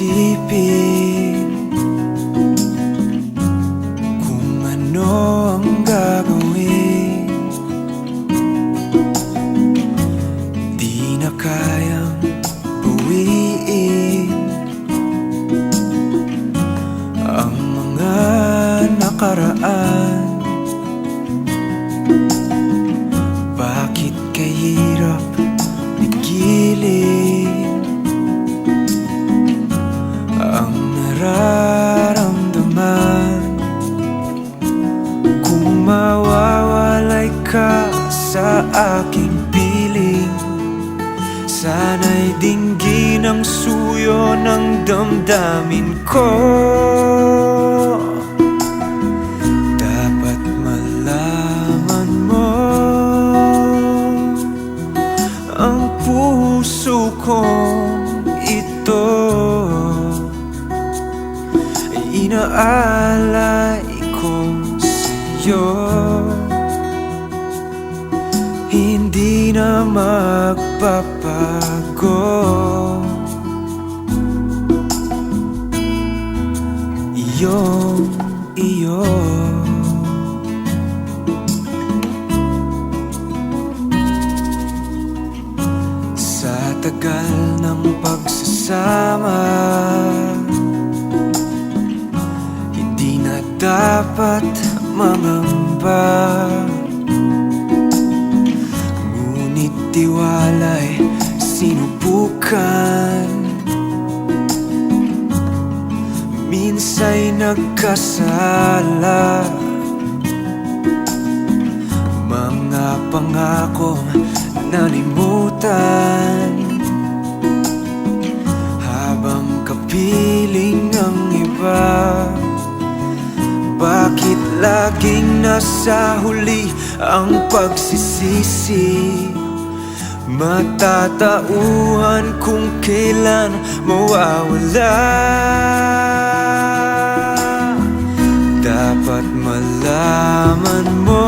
isipin Kung ano ang gagawin. Di na kayang bawiin Ang mga nakaraan aking piling. Sana'y dinggin ang suyo ng damdamin ko. Dapat malaman mo Ang puso kong ito. Inaalay ko magpapago Iyong iyo Sa tagal ng pagsasama Hindi na dapat mangamba Ngunit tiwala'y sinubukan. Minsa'y nagkasala Mga pangakong nalimutan. Habang kapiling ang iba Bakit laging nasa huli ang pagsisisi Matatauhan kung kailan mawawala. Dapat malaman mo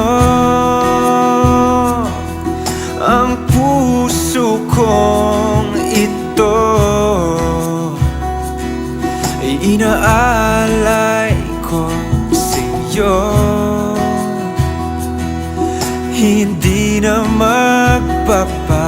Ang puso kong ito. Ay inaalay ko sa'yo. Hindi na magpapago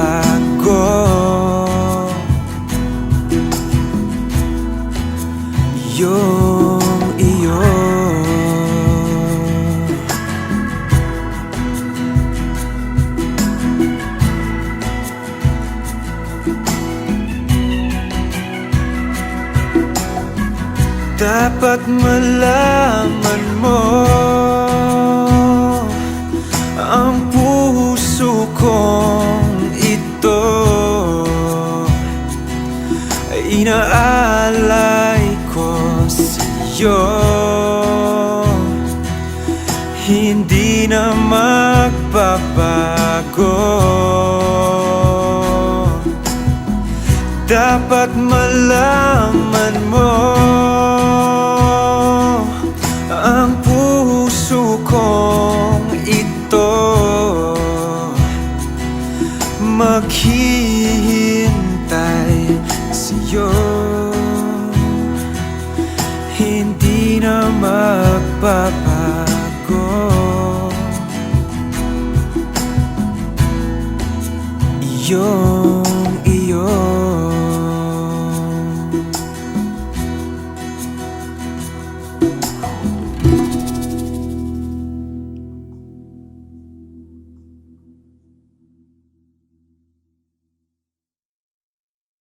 Dapat malaman mo Ang puso kong ito. Ay inaalay ko sa'yo. Hindi na magbabago maghihintay sa'yo. Hindi na magbabago Iyon.